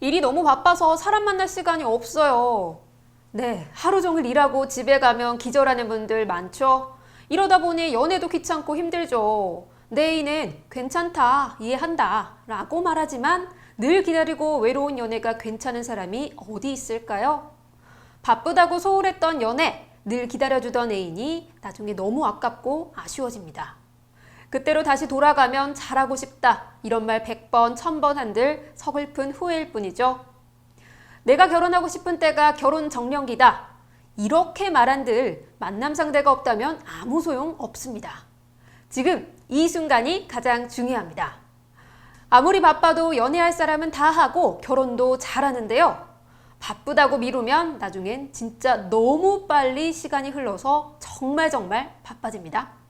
일이 너무 바빠서 사람 만날 시간이 없어요. 네, 하루 종일 일하고 집에 가면 기절하는 분들 많죠? 이러다 보니 연애도 귀찮고 힘들죠. 내 애인은 괜찮다, 이해한다 라고 말하지만 늘 기다리고 외로운 연애가 괜찮은 사람이 어디 있을까요? 바쁘다고 소홀했던 연애, 늘 기다려주던 애인이 나중에 너무 아깝고 아쉬워집니다. 그때로 다시 돌아가면 잘하고 싶다. 이런 말 100번, 1000번 한들 서글픈 후회일 뿐이죠. 내가 결혼하고 싶은 때가 결혼 정년기다. 이렇게 말한들 만남 상대가 없다면 아무 소용 없습니다. 지금 이 순간이 가장 중요합니다. 아무리 바빠도 연애할 사람은 다 하고 결혼도 잘하는데요. 바쁘다고 미루면 나중엔 진짜 너무 빨리 시간이 흘러서 정말 정말 바빠집니다.